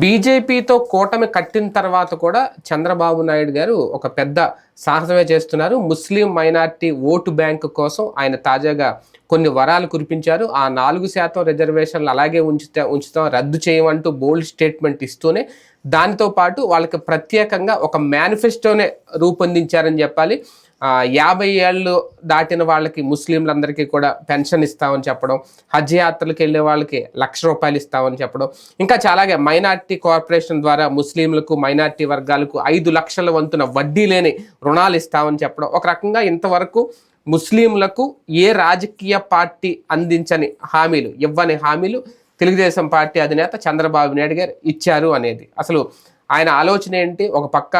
బీజేపీతో కూటమి కట్టిన తర్వాత కూడా చంద్రబాబు నాయుడు గారు ఒక పెద్ద సాహసమే చేస్తున్నారు. ముస్లిం మైనార్టీ ఓటు బ్యాంకు కోసం ఆయన తాజాగా కొన్ని వరాలు కురిపించారు. ఆ నాలుగు శాతం రిజర్వేషన్లు అలాగే ఉంచుతా ఉంచుతాం రద్దు చేయమంటూ బోల్డ్ స్టేట్మెంట్ ఇస్తూనే దానితో పాటు వాళ్ళకి ప్రత్యేకంగా ఒక మేనిఫెస్టోనే రూపొందించారని చెప్పాలి. యాభై ఏళ్ళు దాటిన వాళ్ళకి ముస్లింలందరికీ కూడా పెన్షన్ ఇస్తామని చెప్పడం హజ్ యాత్రలకు వెళ్ళే వాళ్ళకి లక్ష రూపాయలు ఇస్తామని చెప్పడం. ఇంకా చాలాగా మైనార్టీ కార్పొరేషన్ ద్వారా ముస్లింలకు మైనార్టీ వర్గాలకు ఐదు లక్షల వంతున వడ్డీ లేని రుణాలు ఇస్తామని చెప్పడం. ఒక రకంగా ఇంతవరకు ముస్లింలకు ఏ రాజకీయ పార్టీ అందించని హామీలు ఇవ్వని హామీలు తెలుగుదేశం పార్టీ అధినేత చంద్రబాబు నాయుడు గారు ఇచ్చారు అనేది. అసలు ఆయన ఆలోచన ఏంటి? ఒక పక్క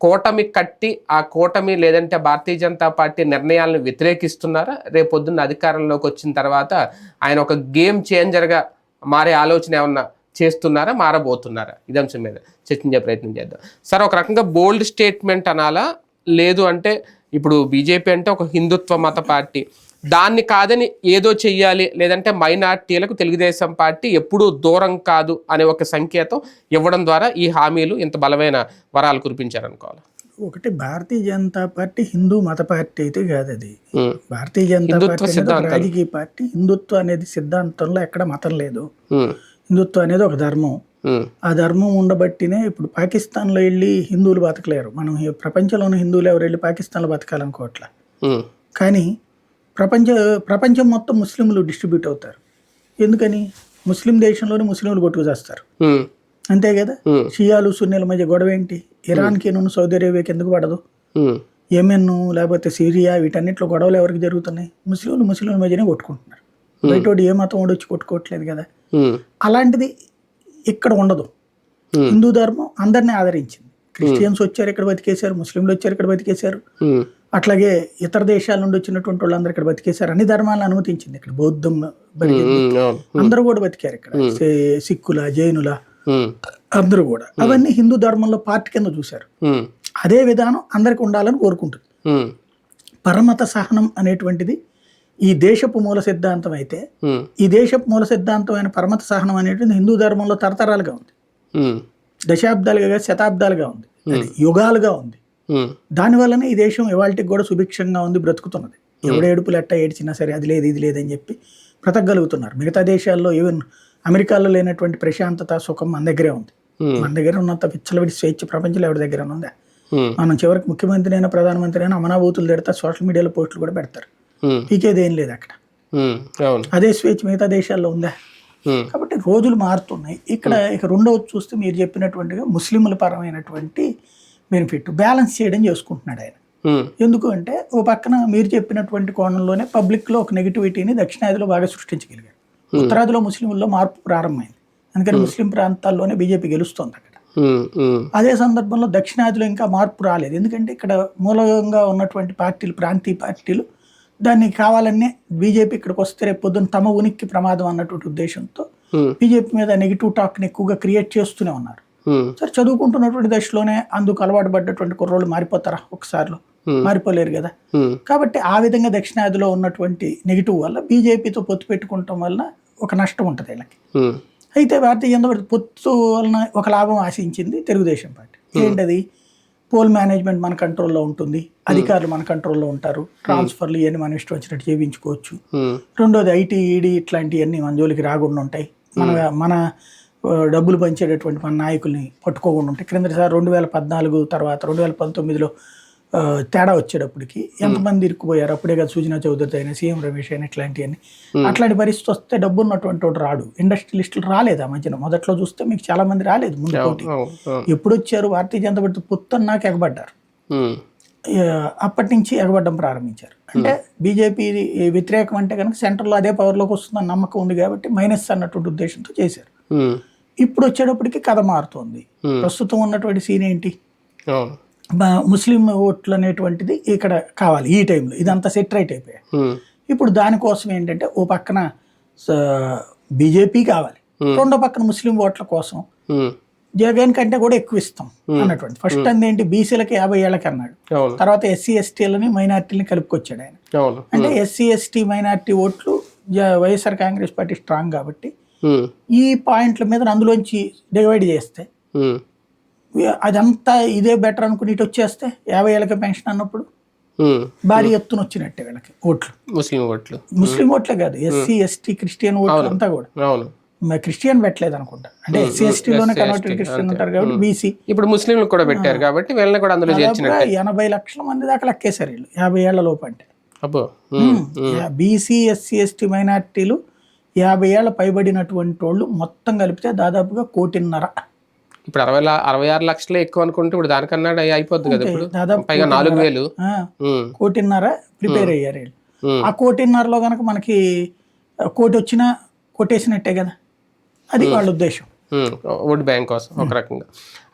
కూటమి కట్టి ఆ కూటమి లేదంటే భారతీయ జనతా పార్టీ నిర్ణయాలను వ్యతిరేకిస్తున్నారా? రేపొద్దున్న అధికారంలోకి వచ్చిన తర్వాత ఆయన ఒక గేమ్ చేంజర్గా మారే ఆలోచన ఏమన్నా చేస్తున్నారా? మారబోతున్నారా? ఇది అంశం మీద చర్చించే ప్రయత్నం చేద్దాం. సార్ ఒక రకంగా బోల్డ్ స్టేట్మెంట్ అనాలా? లేదు అంటే ఇప్పుడు బీజేపీ అంటే ఒక హిందుత్వ మత పార్టీ. దాన్ని కాదని ఏదో చెయ్యాలి లేదంటే మైనార్టీలకు తెలుగుదేశం పార్టీ ఎప్పుడూ దూరం కాదు అనే ఒక సంకేతం ఇవ్వడం ద్వారా ఈ హామీలు ఇంత బలమైన వరాలు కురిపించారనుకోవాలి? ఒకటి భారతీయ జనతా పార్టీ హిందూ మత పార్టీ అయితే కాదు అది. భారతీయ జనతా పార్టీ. రాజకీయ పార్టీ. హిందుత్వం అనేది సిద్ధాంతంలో ఎక్కడ మతం లేదు. హిందుత్వం అనేది ఒక ధర్మం. ఆ ధర్మం ఉండబట్టినే ఇప్పుడు పాకిస్తాన్లో వెళ్ళి హిందువులు బతకలేరు. మనం ప్రపంచంలోని హిందువులు ఎవరు వెళ్ళి పాకిస్తాన్లో బతకాలనుకోవట్లే. కానీ ప్రపంచ ప్రపంచం మొత్తం ముస్లింలు డిస్ట్రిబ్యూట్ అవుతారు. ఎందుకని? ముస్లిం దేశంలోనే ముస్లింలు కొట్టుకు చేస్తారు. అంతే కదా? షియాలు సున్నీల మధ్య గొడవ ఏంటి? ఇరాన్కి నువ్వు సౌదీ అరేబియాకి ఎందుకు పడదు? యెమెన్ లేకపోతే సిరియా వీటన్నిటిలో గొడవలు ఎవరికి జరుగుతున్నాయి? ముస్లింలు ముస్లింల మధ్యనే కొట్టుకుంటున్నారు. బయటోడు ఏ మతం వాడు వచ్చి కొట్టుకోవట్లేదు కదా? అలాంటిది ఇక్కడ ఉండదు. హిందూ ధర్మం అందరినీ ఆదరించింది. క్రిస్టియన్స్ వచ్చారు ఇక్కడ బతికేశారు ముస్లింలు వచ్చారు ఇక్కడ బతికేశారు. అట్లాగే ఇతర దేశాల నుండి వచ్చినటువంటి వాళ్ళందరూ ఇక్కడ బతికేశారు. అన్ని ధర్మాలను అనుమతించింది ఇక్కడ. బౌద్ధం. అందరూ కూడా బతికారు ఇక్కడ. సిక్కుల జైనుల అందరూ కూడా. అవన్నీ హిందూ ధర్మంలో పార్ట్ కింద చూశారు. అదే విధానం అందరికి ఉండాలని కోరుకుంటుంది. పరమత సహనం అనేటువంటిది ఈ దేశపు మూల సిద్ధాంతం అయితే ఈ దేశపు మూల సిద్ధాంతమైన పరమత సహనం అనేటువంటిది హిందూ ధర్మంలో తరతరాలుగా ఉంది. దశాబ్దాలుగా శతాబ్దాలుగా ఉంది. యుగాలుగా ఉంది. దానివల్లనే ఈ దేశం ఇవాళకి కూడా సుభిక్షంగా ఉంది బ్రతుకుతున్నది. ఎవడ ఏడుపులు ఎట్ట ఏడ్చినా సరే అది లేదు ఇది లేదని చెప్పి బ్రతకగలుగుతున్నారు. మిగతా దేశాల్లో ఈవెన్ అమెరికాలో లేనటువంటి ప్రశాంతత సుఖం మన దగ్గరే ఉంది. ఉమ్, మన దగ్గర ఉన్నంత విచ్చలవిడి స్వేచ్ఛ ప్రపంచంలో ఎవరి దగ్గర ఉందా? మనం చివరికి ముఖ్యమంత్రి అయినా ప్రధానమంత్రి అయినా అమనాభూతులు తిడతా సోషల్ మీడియాలో పోస్టులు కూడా పెడతారు. పీకేది ఏం లేదు అక్కడ. అదే స్వేచ్ఛ మిగతా దేశాల్లో ఉందా? కాబట్టి రోజులు మారుతున్నాయి. ఇక్కడ ఇక రెండవది చూస్తే మీరు చెప్పినటువంటిగా ముస్లింల పరమైనటువంటి బెనిఫిట్ బ్యాలెన్స్ చేయడం చేసుకుంటున్నాడు ఆయన. ఎందుకు అంటే ఓ పక్కన మీరు చెప్పినటువంటి కోణంలోనే పబ్లిక్లో ఒక నెగిటివిటీని దక్షిణాదిలో బాగా సృష్టించగలిగారు ఉత్తరాదిలో ముస్లింల్లో మార్పు ప్రారంభమైంది. అందుకని ముస్లిం ప్రాంతాల్లోనే బీజేపీ గెలుస్తోంది అక్కడ. అదే సందర్భంలో దక్షిణాదిలో ఇంకా మార్పు రాలేదు. ఎందుకంటే ఇక్కడ మూలంగా ఉన్నటువంటి పార్టీలు ప్రాంతీయ పార్టీలు దాన్ని కావాలనే బీజేపీ ఇక్కడికి వస్తే రేపు పొద్దున్న తమ ఉనికి ప్రమాదం అన్నటువంటి ఉద్దేశంతో బీజేపీ మీద నెగిటివ్ టాక్ని ఎక్కువగా క్రియేట్ చేస్తూనే ఉన్నారు. సరే చదువుకుంటున్నటువంటి దశలోనే అందుకు అలవాటు పడ్డటువంటి కుర్రోళ్ళు మారిపోతారా ఒకసారిలో? Hmm. మారిపోలేరు కదా. కాబట్టి ఆ విధంగా దక్షిణాదిలో ఉన్నటువంటి నెగిటివ్ వల్ల బీజేపీతో పొత్తు పెట్టుకోవటం వల్ల ఒక నష్టం ఉంటుంది వీళ్ళకి. అయితే భారతీయ జనతా పార్టీ పొత్తు వలన ఒక లాభం ఆశించింది తెలుగుదేశం పార్టీ. ఏంటది? పోల్ మేనేజ్మెంట్ మన కంట్రోల్లో ఉంటుంది. అధికారులు మన కంట్రోల్లో ఉంటారు. ట్రాన్స్ఫర్లు ఇవన్నీ మనం ఇష్టం వచ్చినట్టు చేయించుకోవచ్చు. రెండోది ఐటీ ఈడీ ఇట్లాంటివన్నీ మన జోలికి రాకుండా ఉంటాయి. మన మన డబ్బులు పంచేటటువంటి మన నాయకుల్ని పట్టుకోకుండా ఉంటాయి క్రిందసారి రెండు వేల పద్నాలుగు తర్వాత రెండు వేల పంతొమ్మిదిలో తేడా వచ్చేటప్పటికి ఎంతమంది ఇరుక్కుపోయారు? అప్పుడే కదా సుజనా చౌదరి అయినా సీఎం రమేష్ అయినా ఇట్లాంటివన్నీ అట్లాంటి పరిస్థితి వస్తే డబ్బు ఉన్నటువంటి వాడు రాడు. ఇండస్ట్రియలిస్టులు రాలేదు ఆ మధ్యన. మొదట్లో చూస్తే మీకు చాలా మంది రాలేదు ముందు పోటీ. అవును, అవును. ఎప్పుడు వచ్చారు భారతీయ జనతా పార్టీ పొత్తన్నాక ఎగబడ్డారు. అప్పటి నుంచి ఎగబడ్డం ప్రారంభించారు. అంటే బీజేపీ వ్యతిరేకం అంటే కనుక సెంటర్లో అదే పవర్లోకి వస్తుందని నమ్మకం ఉంది కాబట్టి మైనస్ అన్నటువంటి ఉద్దేశంతో చేశారు. ఇప్పుడు వచ్చేటప్పటికి కథ మారుతోంది. ప్రస్తుతం ఉన్నటువంటి సీన్ ఏంటి? ముస్లిం ఓట్లు అనేటువంటిది ఇక్కడ కావాలి ఈ టైంలో. ఇదంతా సెట్ రైట్ అయిపోయాయి. ఇప్పుడు దానికోసం ఏంటంటే ఓ పక్కన బీజేపీ కావాలి. రెండో పక్కన ముస్లిం ఓట్ల కోసం జగన్ కంటే కూడా ఎక్కువ ఇస్తాం అన్నటువంటి. ఫస్ట్ అందేంటి బీసీలకి యాభై ఏళ్ళకి అన్నాడు. తర్వాత ఎస్సీ ఎస్టీలని మైనార్టీలని కలుపుకొచ్చాడు ఆయన. అంటే ఎస్సీ ఎస్టీ మైనార్టీ ఓట్లు వైఎస్ఆర్ కాంగ్రెస్ పార్టీ స్ట్రాంగ్ కాబట్టి ఈ పాయింట్ల మీద అందులోంచి డివైడ్ చేస్తే అదంతా ఇదే బెటర్ అనుకుని ఇటు వచ్చేస్తే యాభై ఏళ్ళకి పెన్షన్ అన్నప్పుడు. భారీ ఎత్తున వచ్చినట్టే వీళ్ళకి ఓట్లు. ముస్లిం ఓట్లు. ముస్లిం ఓట్లే కాదు ఎస్సీ ఎస్టీ క్రిస్టియన్ ఓట్లు అంతా కూడా. క్రిస్టియన్ పెట్టలేదు అనుకుంటా. అంటే ఎస్సీ ఎస్టీలోనే కన్వర్టెడ్ క్రిస్టియన్ ఉంటారు కాబట్టి బీసీ. ఇప్పుడు ముస్లింలు కూడా పెట్టారు కాబట్టి వీళ్ళని కూడా అందులో చేర్చినట్టు. ఎనభై లక్షల మంది దాకా లెక్కేశారు వీళ్ళు యాభై ఏళ్ళ లోపు అంటే. అబ్బో. బీసీ ఎస్సీ ఎస్టీ మైనార్టీలు యాభై ఏళ్ళ పైబడినటువంటి వాళ్ళు మొత్తం కలిపితే దాదాపుగా కోటిన్నర. ఇప్పుడు అరవై అరవై ఆరు లక్షలే ఎక్కువ అనుకుంటే ఇప్పుడు దానికన్నా అయిపోద్ది కదా ఇప్పుడు. దాదాపు పైగా నాలుగు వేలు. కోటిన్నర ప్రిపేర్ అయ్యారు వీళ్ళు. ఆ కోటిన్నరలో కనుక మనకి కోటి వచ్చినా కొట్టేసినట్టే కదా. అది వాళ్ళ ఉద్దేశం. ఓట్ బ్యాంక్ కోసం ఒక రకంగా.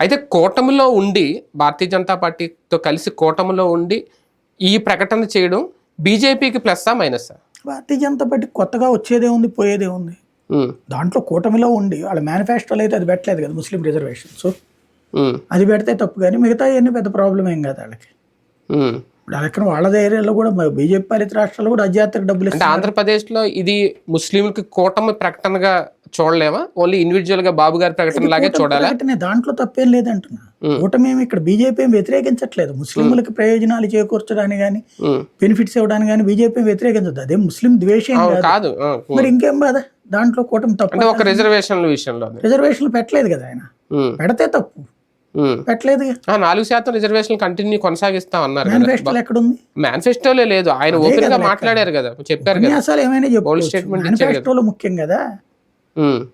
అయితే కూటమిలో ఉండి భారతీయ జనతా పార్టీతో కలిసి కూటమిలో ఉండి ఈ ప్రకటన చేయడం బీజేపీకి ప్లస్సా మైనస్సా? భారతీయ జనతా పార్టీ కొత్తగా వచ్చేదే ఉంది పోయేదే ఉంది. దాంట్లో కూటమిలో ఉండి వాళ్ళ మేనిఫెస్టోలో అయితే అది పెట్టలేదు కదా ముస్లిం రిజర్వేషన్స్ అది పెడితే తప్పు కానీ మిగతా అన్ని పెద్ద ప్రాబ్లం ఏం కాదు వాళ్ళకి. అక్కడ వాళ్ళ ఏరియాలో కూడా బీజేపీ పాలిత రాష్ట్రాల్లో కూడా అధ్యాత్మక డబ్బులు ఆంధ్రప్రదేశ్లో ఇది ముస్లింలకి కూటమి ప్రకటనగా చూడలేమా ఓన్లీ ఇండివిజువల్గా బాబు గారి ప్రకటన లాగే చూడాలా? దాంట్లో తప్పేం లేదంటున్నా. కూటమి ఏమి ఇక్కడ బీజేపీ వ్యతిరేకించట్లేదు. ముస్లింలకు ప్రయోజనాలు చేకూర్చడానికి కానీ బెనిఫిట్స్ ఇవ్వడానికి కానీ బీజేపీ వ్యతిరేకించదు అదే ముస్లిం ద్వేషం కాదు. మరి ఇంకేం బాధ? దాంట్లో కూటమి తప్పు ఒక రిజర్వేషన్ల విషయంలో రిజర్వేషన్లు పెట్టలేదు కదా ఆయన. పెడితే తప్పు. పెట్టలేదు ఆ, నాలుగు శాతం రిజర్వేషన్ కంటిన్యూ కొనసాగిస్తాం అన్నారు మేనిఫెస్టోలో ఎక్కడుంది? మేనిఫెస్టోలో లేదు. ఆయన ఓపెన్గా మాట్లాడారు కదా. చెప్పారు కదా. ఉపన్యాసాలు ఏమైనా చెప్పు. Statement మేనిఫెస్టోలో ముఖ్యం కదా.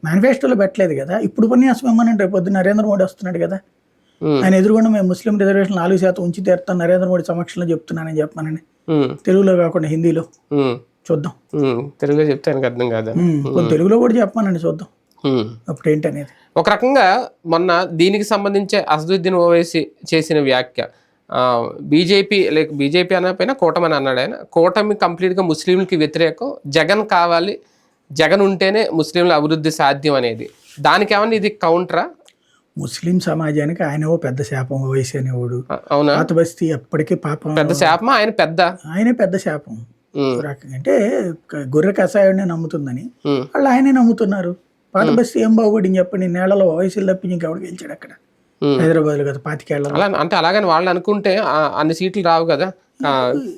మేనిఫెస్టోలో పెట్టలేదు కదా. ఇప్పుడు ఉపన్యాసం ఇవ్వమని రేపు పొద్దున్న నరేంద్ర మోడీ వస్తున్నాడు కదా. ఆయన ఎదురుగుండా మేము ముస్లిం రిజర్వేషన్ నాలుగు శాతం ఉంచి తీరుతాం. నరేంద్ర మోడీ సమక్షంలో చెప్తున్నానని చెప్పానని తెలుగులో కాకుండా హిందీలో. చూద్దాం. తెలుగులో చెప్తే ఆయనకు అర్థం కాదా. తెలుగులో కూడా చెప్పమనండి చూద్దాం. అప్పుడు ఏంటనేది? ఒక రకంగా మొన్న దీనికి సంబంధించి అసదుద్దీన్ ఓవైసీ చేసిన వ్యాఖ్య బీజేపీ లేక బీజేపీ అనకపోయినా కూటమి అని అన్నాడు ఆయన. కూటమి కంప్లీట్గా ముస్లింలకి వ్యతిరేకం. జగన్ కావాలి జగన్ ఉంటేనే ముస్లింల అభివృద్ధి సాధ్యం అనేది. దానికి ఏమన్నా ఇది కౌంటరా? ముస్లిం సమాజానికి ఆయన ఓ పెద్ద శాపం వయసు అనేవాడు. అవునా? బస్తీ ఎప్పటికీ పాపం పెద్ద శాపమా? ఆయన పెద్ద? ఆయనే పెద్ద శాపం. అంటే గొర్రె కషాయాన్ని నమ్ముతుందని వాళ్ళు ఆయనే నమ్ముతున్నారు. పాత బస్తీ ఏం బాగుపడింది చెప్పండి నేలలో వయసులు తప్పించి ఇంకెవడు గెలిచాడు అక్కడ? ఉమ్. హైదరాబాద్లో కదా పాతికేళ్ళలో. అలా అంటే అలాగని వాళ్ళు అనుకుంటే అన్ని సీట్లు రావు కదా.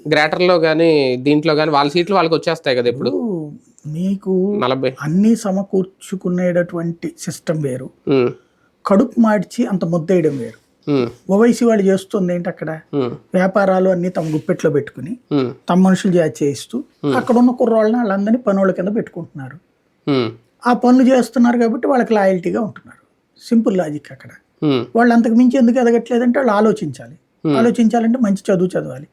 గ్రేటర్లో కానీ దీంట్లో కానీ వాళ్ళ సీట్లు వాళ్ళకి వచ్చేస్తాయి కదా ఇప్పుడు నలభై. అన్నీ సమకూర్చుకునేటటువంటి సిస్టమ్ వేరు. కడుపు మార్చి అంత ముద్దేయడం వేరు. ఓవైసీ వాళ్ళు చేస్తుంది ఏంటి అక్కడ? వ్యాపారాలు అన్ని తమ గుప్పెట్లో పెట్టుకుని తమ మనుషులు చేయిస్తూ అక్కడ ఉన్న కుర్రాళ్ళని వాళ్ళందరినీ పనుల కింద పెట్టుకుంటున్నారు. ఆ పనులు చేస్తున్నారు కాబట్టి వాళ్ళకి లాయల్టీగా ఉంటున్నారు. సింపుల్ లాజిక్ అక్కడ. వాళ్ళు అంతకు మించి ఎందుకు ఎదగట్లేదంటే వాళ్ళు ఆలోచించాలి. ఆలోచించాలంటే మంచి చదువు చదవాలి.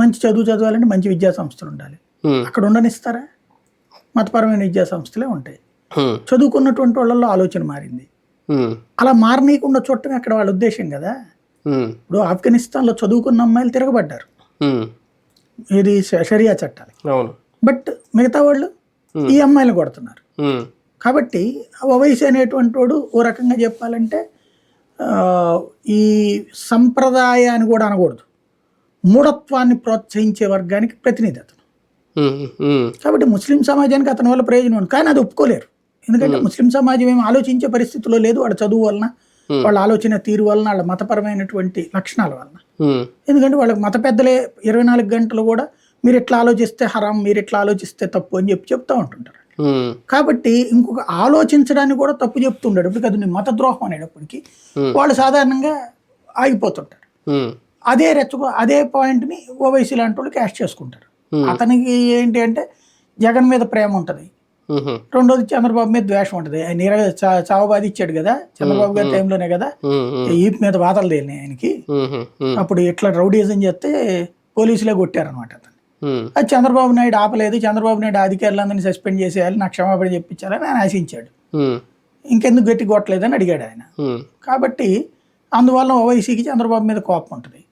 మంచి చదువు చదవాలంటే మంచి విద్యా సంస్థలు ఉండాలి అక్కడ ఉండనిస్తారా? మతపరమైన విద్యా సంస్థలే ఉంటాయి చదువుకున్నటువంటి వాళ్ళలో ఆలోచన మారింది. అలా మారనీయకుండా చూడటమే అక్కడ వాళ్ళ ఉద్దేశం కదా? ఇప్పుడు ఆఫ్ఘనిస్తాన్లో చదువుకున్న అమ్మాయిలు తిరగబడ్డారు. ఇది షరియా చట్టాలు బట్ మిగతా వాళ్ళు ఈ అమ్మాయిలు కొడుతున్నారు. కాబట్టి ఓవైసీ అనేటువంటి వాడు ఓ రకంగా చెప్పాలంటే ఈ సంప్రదాయాన్ని కూడా అనకూడదు. మూఢత్వాన్ని ప్రోత్సహించే వర్గానికి ప్రతినిధి అతను. కాబట్టి ముస్లిం సమాజానికి అతని వల్ల ప్రయోజనం ఉంది. కానీ అది ఒప్పుకోలేరు. ఎందుకంటే ముస్లిం సమాజం ఏమి ఆలోచించే పరిస్థితిలో లేదు. వాళ్ళ చదువు వలన వాళ్ళ ఆలోచన తీరు వలన వాళ్ళ మతపరమైనటువంటి లక్షణాల వలన. ఎందుకంటే వాళ్ళకి మత పెద్దలే ఇరవై నాలుగు గంటలు కూడా మీరు ఎట్లా ఆలోచిస్తే హరాం మీరు ఎట్లా ఆలోచిస్తే తప్పు అని చెప్పి చెప్తూ ఉంటుంటారు. కాబట్టి ఇంకొక ఆలోచించడానికి కూడా తప్పు చెప్తుండడు ఇప్పుడు అది మత ద్రోహం అనేటప్పటికి వాళ్ళు సాధారణంగా ఆగిపోతుంటారు. అదే రెచ్చగో అదే పాయింట్ని ఓవైసీ లాంటి వాళ్ళు క్యాష్ చేసుకుంటారు. అతనికి ఏంటి అంటే జగన్ మీద ప్రేమ ఉంటుంది. రెండోది చంద్రబాబు మీద ద్వేషం ఉంటుంది. ఆయన నీర చా- చావబాది ఇచ్చాడు కదా చంద్రబాబు గారి టైంలోనే కదా. ఈప్ మీద వాతలు తేలినాయి ఆయనకి. అప్పుడు ఇట్లా రౌడీజం చేస్తే పోలీసులే కొట్టారనమాట అతను అది చంద్రబాబు నాయుడు ఆపలేదు. చంద్రబాబు నాయుడు అధికారులందరినీ సస్పెండ్ చేసేయాలి నాకు క్షమాపణ చెప్పించాలని ఆయన ఆశించాడు. ఇంకెందుకు గట్టి కొట్టలేదని అడిగాడు ఆయన. కాబట్టి అందువల్ల ఓవైసీకి చంద్రబాబు మీద కోపం ఉంటుంది.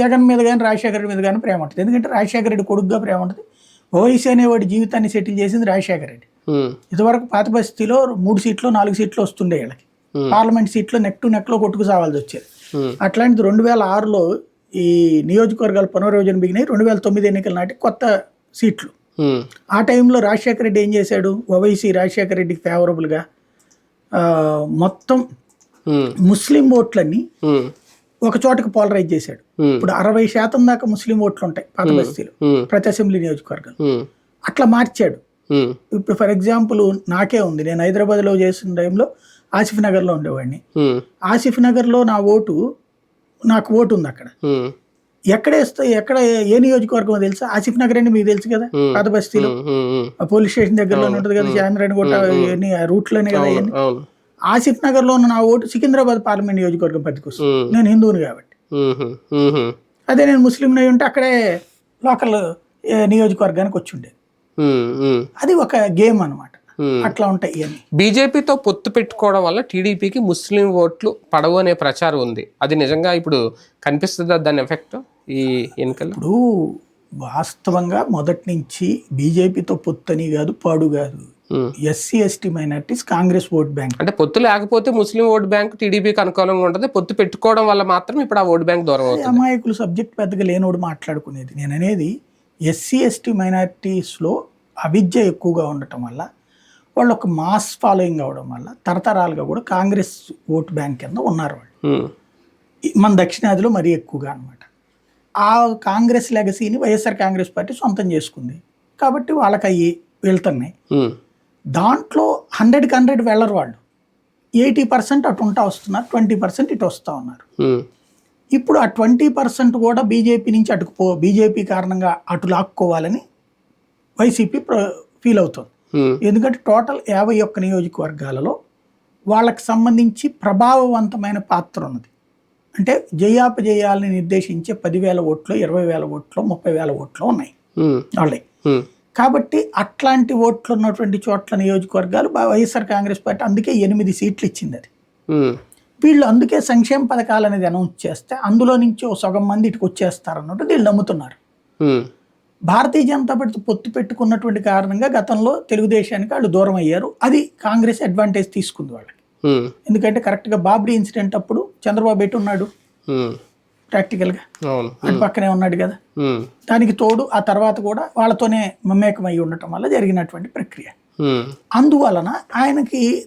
జగన్ మీద కానీ రాజశేఖర రెడ్డి మీద కానీ ప్రేమ ఉంటుంది. ఎందుకంటే రాజశేఖర రెడ్డి కొడుకుగా ప్రేమ ఉంటుంది. ఓవైసీ అనేవాడి జీవితాన్ని సెటిల్ చేసింది రాజశేఖర రెడ్డి. ఉమ్, ఇదివరకు పాత బస్తీలో మూడు సీట్లు నాలుగు సీట్లు వస్తుండే వీళ్ళకి. Hmm. పార్లమెంట్ సీట్లో నెక్ టు నెక్లో కొట్టుకు సావాల్సి వచ్చేది. అట్లాంటిది రెండు వేల ఆరులో ఈ నియోజకవర్గాల పునర్విభజన బిగినాయి. రెండు వేల తొమ్మిది ఎన్నికల నాటి కొత్త సీట్లు. ఆ టైంలో రాజశేఖర రెడ్డి ఏం చేశాడు? ఓవైసీ రాజశేఖర రెడ్డికి ఫేవరబుల్గా మొత్తం ముస్లిం ఓట్లన్నీ ఒక చోటకి పోలరైజ్ చేశాడు. ఇప్పుడు అరవై శాతం దాకా ముస్లిం ఓట్లు ఉంటాయి పాత బస్తీలు. ప్రతి అసెంబ్లీ నియోజకవర్గం అట్లా మార్చాడు. ఇప్పుడు ఫర్ ఎగ్జాంపుల్ నాకే ఉంది. నేను హైదరాబాద్లో చేసిన టైంలో ఆసిఫ్ నగర్లో ఉండేవాడిని. ఉమ్, ఆసిఫ్ నగర్లో నా ఓటు నాకు ఓటు ఉంది అక్కడ. ఎక్కడ వేస్తే ఎక్కడ ఏ నియోజకవర్గం తెలుసా? ఆసిఫ్ నగర్ అని మీకు తెలుసు కదా. పాత బస్తీలో. పోలీస్ స్టేషన్ దగ్గరలో ఉంటుంది కదా? చాంద్రాయణ ఆ రూట్లోనే కదా ఆసిఫ్ నగర్లో ఉన్న నా ఓటు సికింద్రాబాద్ పార్లమెంట్ నియోజకవర్గం ఉమ్, నేను హిందువుని కాబట్టి. అదే నేను ముస్లిం అయి ఉంటే అక్కడే లోకల్ నియోజకవర్గానికి వచ్చి ఉండేది. అది ఒక గేమ్ అన్నమాట. ఉమ్. అట్లా ఉంటాయి ఇవన్నీ. బీజేపీతో పొత్తు పెట్టుకోవడం వల్ల టీడీపీకి ముస్లిం ఓట్లు పడవు అనే ప్రచారం ఉంది. అది నిజంగా ఇప్పుడు కనిపిస్తుందా దాని ఎఫెక్ట్ ఈ ఎన్నికల్లో? ఇప్పుడు వాస్తవంగా మొదటి నుంచి బీజేపీతో పొత్తని కాదు పాడు కాదు. SC ST minorities Congress vote bank. అంటే పొత్తు లేకపోతే ముస్లిం ఓట్ బ్యాంక్ టీడీపీకి అనుకూలంగా ఉంటుంది. పొత్తు పెట్టుకోవడం వల్ల మాత్రం ఇప్పుడు ఆ ఓట్ బ్యాంక్ దూరం అవుతుంది. అమాయకులు సబ్జెక్ట్ పెద్దగా లేనోడు మాట్లాడుకునేది. నేను అనేది ఎస్సీ ఎస్టీ మైనారిటీస్లో అవిద్య ఎక్కువగా ఉండటం వల్ల వాళ్ళు ఒక మాస్ ఫాలోయింగ్ అవడం వల్ల తరతరాలుగా కూడా కాంగ్రెస్ ఓట్ బ్యాంక్ కింద ఉన్నారు వాళ్ళు. ఈ- మన దక్షిణాదిలో మరీ ఎక్కువగా అనమాట ఆ కాంగ్రెస్ లెగసీని వైఎస్ఆర్ కాంగ్రెస్ పార్టీ సొంతం చేసుకుంది. కాబట్టి వాళ్ళకి అవి వెళ్తున్నాయి. ఉమ్, దాంట్లో హండ్రెడ్కి హండ్రెడ్ వెళ్ళరు వాళ్ళు. ఎయిటీ పర్సెంట్ అటు ఉంటా వస్తున్నారు ట్వంటీ పర్సెంట్ ఇటు వస్తూ ఉన్నారు. ఇప్పుడు ఆ ట్వంటీ పర్సెంట్ కూడా బీజేపీ నుంచి అటుకు పో బీజేపీ కారణంగా అటు లాక్కోవాలని వైసీపీ ఫీల్ అవుతుంది. ఎందుకంటే టోటల్ యాభై ఒక్క నియోజకవర్గాలలో వాళ్ళకి సంబంధించి ప్రభావవంతమైన పాత్ర ఉన్నది. అంటే జయాపజయాలని నిర్దేశించే పదివేల ఓట్లు ఇరవై వేల ఓట్లు ముప్పై వేల ఓట్లు ఉన్నాయి. వాళ్ళే. కాబట్టి అట్లాంటి ఓట్లు ఉన్నటువంటి చోట్ల నియోజకవర్గాలు వైఎస్ఆర్ కాంగ్రెస్ పార్టీ అందుకే ఎనిమిది సీట్లు ఇచ్చింది అది. వీళ్ళు అందుకే సంక్షేమ పథకాలు అనేది అనౌన్స్ చేస్తే అందులో నుంచి ఓ సగం మంది ఇటుకు వచ్చేస్తారు అన్నట్టు వీళ్ళు నమ్ముతున్నారు. భారతీయ జనతా పార్టీ పొత్తు పెట్టుకున్నటువంటి కారణంగా గతంలో తెలుగుదేశానికి వాళ్ళు దూరం అయ్యారు. అది కాంగ్రెస్ అడ్వాంటేజ్ తీసుకుంది వాళ్ళకి. ఎందుకంటే కరెక్ట్గా బాబ్రీ ఇన్సిడెంట్ అప్పుడు చంద్రబాబు ఎటు ఉన్నాడు? ప్రాక్టికల్గా. అటు పక్కనే ఉన్నాడు కదా. దానికి తోడు ఆ తర్వాత కూడా వాళ్ళతోనే మమేకమై ఉండటం వల్ల జరిగినటువంటి ప్రక్రియ. అందువలన ఆయనకి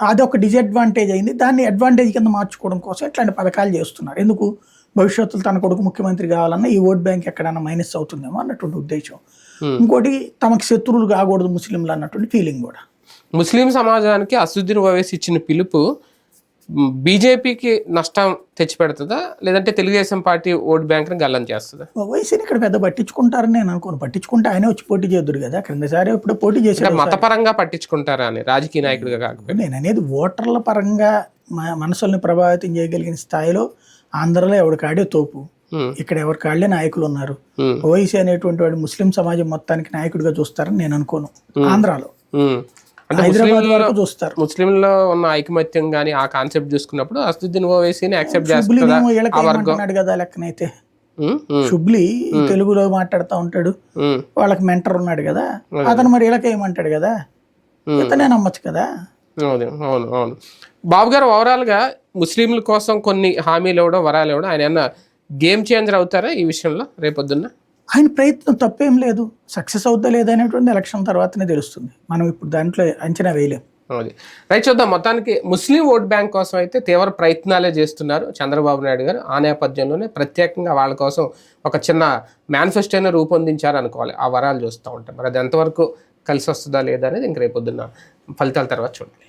అదొక డిసడ్వాంటేజ్ అయింది. దాన్ని అడ్వాంటేజ్ కింద మార్చుకోవడం కోసం ఇట్లాంటి పథకాలు చేస్తున్నారు. ఎందుకు? భవిష్యత్తులో తన కొడుకు ముఖ్యమంత్రి కావాలన్నా ఈ ఓట్ బ్యాంక్ ఎక్కడైనా మైనస్ అవుతుందేమో అన్నటువంటి ఉద్దేశం. ఇంకోటి తమకు శత్రువులు కాకూడదు ముస్లింలు అన్నటువంటి ఫీలింగ్ కూడా. ముస్లిం సమాజానికి అసదుద్దీన్ ఓవైసీ ఇచ్చిన పిలుపు బీజేపీకి నష్టం తెచ్చిపెడుతుందా? లేదంటే తెలుగుదేశం పార్టీ ఓట్ బ్యాంక్ని గల్లం చేస్తుందా? వైసీని ఇక్కడ పెద్ద పట్టించుకుంటారని నేను అనుకోను. పట్టించుకుంటే ఆయనే వచ్చి పోటీ చేద్దురు కదా. క్రిందసారి ఇప్పుడు పోటీ చేశాడు మతపరంగా పట్టించుకుంటారా అని రాజకీయ నాయకుడిగా కాకపోతే నేను అనేది ఓటర్ల పరంగా మనసుల్ని ప్రభావితం చేయగలిగిన స్థాయిలో ఆంధ్రలో ఎవరి కాడే తోపు. ఇక్కడ ఎవరి కాళ్ళే నాయకులు ఉన్నారు. ఓవైసీ అనేటువంటి వాడు ముస్లిం సమాజం మొత్తానికి నాయకుడిగా చూస్తారని నేను అనుకోను. ఆంధ్రాలో. అంటే హైదరాబాద్ వరకు చూస్తారు. ముస్లింలో ఉన్న ఐకమత్యం కానీ ఆ కాన్సెప్ట్ చూసుకున్నప్పుడు అసదుద్దీన్ ఓవైసీని యాక్సెప్ట్ ఏమంటున్నాడు కదా లెక్కనైతే. షుబ్లీ తెలుగులో మాట్లాడుతూ ఉంటాడు. వాళ్ళకి మెంటర్ ఉన్నాడు కదా. అతను మరి వీళ్ళకి ఏమంటాడు కదా. ఇతనే నమ్మచ్చు కదా? అవును అవును అవును. బాబు గారు ఓవరాల్గా ముస్లింల కోసం కొన్ని హామీలు ఇవ్వడం వరాలు ఇవ్వడం ఆయన ఏమన్నా గేమ్ చేంజర్ అవుతారా ఈ విషయంలో రేపొద్దున్న? ఆయన ప్రయత్నం తప్పేం లేదు. సక్సెస్ అవుతా లేదనేటువంటి ఎలక్షన్ తర్వాతనే తెలుస్తుంది. మనం ఇప్పుడు దాంట్లో అంచనా వేయలేం. అది రైట్ చూద్దాం. మొత్తానికి ముస్లిం ఓట్ బ్యాంక్ కోసం అయితే తీవ్ర ప్రయత్నాలే చేస్తున్నారు చంద్రబాబు నాయుడు గారు. ఆ నేపథ్యంలోనే ప్రత్యేకంగా వాళ్ళ కోసం ఒక చిన్న మేనిఫెస్టోనే రూపొందించారు అనుకోవాలి. ఆ వరాలు చూస్తూ ఉంటాం. మరి అది ఎంతవరకు కలిసి వస్తుందా లేదా అనేది ఇంక రేపొద్దున్న ఫలితాల తర్వాత చూడాలి.